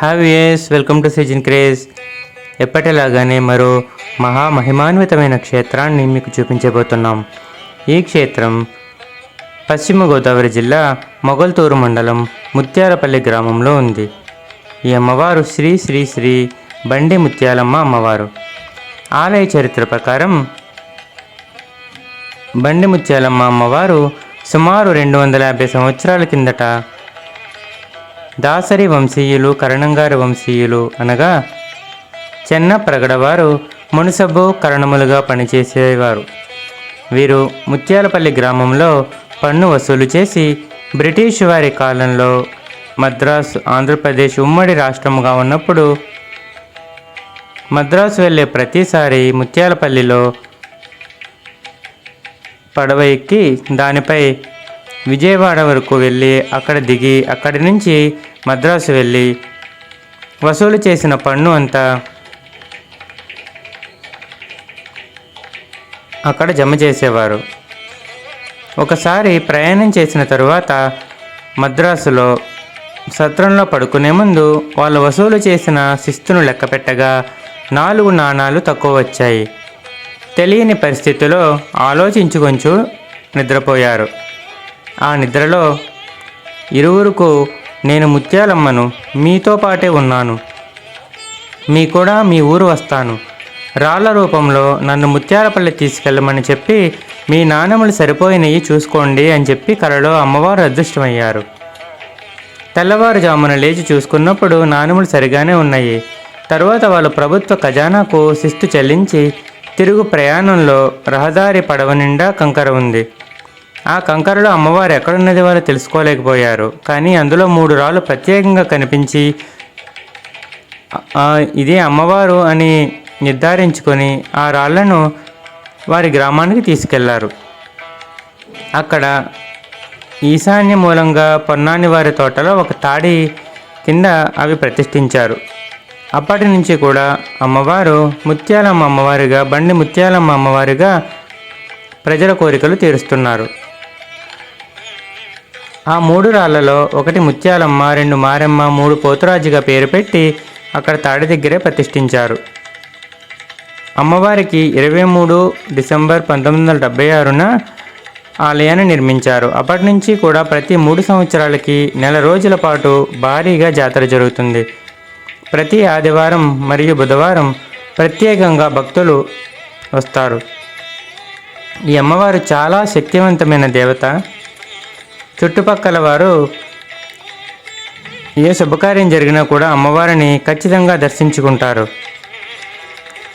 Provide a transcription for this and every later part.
Have ఎస్ welcome to సిజిన్ క్రేజ్ ఎప్పటిలాగానే మరో మహా మహిమాన్వితమైన క్షేత్రాన్ని మీకు చూపించబోతున్నాం. ఈ క్షేత్రం పశ్చిమ గోదావరి జిల్లా మొగల్తూరు మండలం ముత్యాలపల్లి గ్రామంలో ఉంది. ఈ అమ్మవారు శ్రీ శ్రీ శ్రీ బండి ముత్యాలమ్మ అమ్మవారు. ఆలయ చరిత్ర ప్రకారం బండి ముత్యాలమ్మ అమ్మవారు సుమారు రెండు వందల యాభై సంవత్సరాల కిందట దాసరి వంశీయులు కరణంగారి వంశీయులు అనగా చెన్న ప్రగడవారు మునుసబు కరణములుగా పనిచేసేవారు. వీరు ముత్యాలపల్లి గ్రామంలో పన్ను వసూలు చేసి బ్రిటిష్ వారి కాలంలో మద్రాసు ఆంధ్రప్రదేశ్ ఉమ్మడి రాష్ట్రముగా ఉన్నప్పుడు మద్రాసు వెళ్ళే ప్రతిసారి ముత్యాలపల్లిలో పడవ ఎక్కి దానిపై విజయవాడ వరకు వెళ్ళి అక్కడ దిగి అక్కడి నుంచి మద్రాసు వెళ్ళి వసూలు చేసిన పన్ను అంతా అక్కడ జమ చేసేవారు. ఒకసారి ప్రయాణం చేసిన తరువాత మద్రాసులో సత్రంలో పడుకునే ముందు వాళ్ళు వసూలు చేసిన శిస్తును లెక్కపెట్టగా నాలుగు నాణాలు తక్కువ వచ్చాయి. తెలియని పరిస్థితిలో ఆలోచించుకొంచు నిద్రపోయారు. ఆ నిద్రలో ఇరువురుకు నేను ముత్యాలమ్మను మీతో పాటే ఉన్నాను. మీ కూడా మీ ఊరు వస్తాను. రాళ్ళ రూపంలో నన్ను ముత్యాలపల్లి తీసుకెళ్ళమని చెప్పి మీ నాణములు సరిపోయినవి చూసుకోండి అని చెప్పి కలలో అమ్మవారు అదృష్టమయ్యారు. తెల్లవారుజామున లేచి చూసుకున్నప్పుడు నాణములు సరిగానే ఉన్నాయి. తరువాత వాళ్ళు ప్రభుత్వ ఖజానాకు శిస్తు చెల్లించి తిరుగు ప్రయాణంలో రహదారి పడవ నిండా కంకర ఉంది. ఆ కంకరలో అమ్మవారు ఎక్కడున్నది వారు తెలుసుకోలేకపోయారు. కానీ అందులో మూడు రాళ్ళు ప్రత్యేకంగా కనిపించి ఇదే అమ్మవారు అని నిర్ధారించుకొని ఆ రాళ్ళను వారి గ్రామానికి తీసుకెళ్ళారు. అక్కడ ఈశాన్య మూలంగా పొన్నాని వారి తోటలో ఒక తాడి కింద అవి ప్రతిష్ఠించారు. అప్పటి నుంచి కూడా అమ్మవారు ముత్యాలమ్మ అమ్మవారిగా బండి ముత్యాలమ్మ అమ్మవారిగా ప్రజల కోరికలు తీరుస్తున్నారు. ఆ మూడు రాళ్ళలో ఒకటి ముత్యాలమ్మ రెండు మారెమ్మ మూడు పోతురాజుగా పేరు పెట్టి అక్కడ తాడి దగ్గరే ప్రతిష్ఠించారు. అమ్మవారికి ఇరవై మూడు డిసెంబర్ పంతొమ్మిది వందల డెబ్బై ఆరున ఆలయాన్ని నిర్మించారు. అప్పటి నుంచి కూడా ప్రతి మూడు సంవత్సరాలకి నెల రోజుల పాటు భారీగా జాతర జరుగుతుంది. ప్రతి ఆదివారం మరియు బుధవారం ప్రత్యేకంగా భక్తులు వస్తారు. ఈ అమ్మవారు చాలా శక్తివంతమైన దేవత. చుట్టుపక్కల వారు ఏ శుభకార్యం జరిగినా కూడా అమ్మవారిని ఖచ్చితంగా దర్శించుకుంటారు.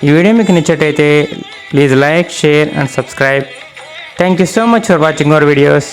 ఈ వీడియో మీకు నచ్చటైతే please like share and subscribe. Thank you so much for watching our videos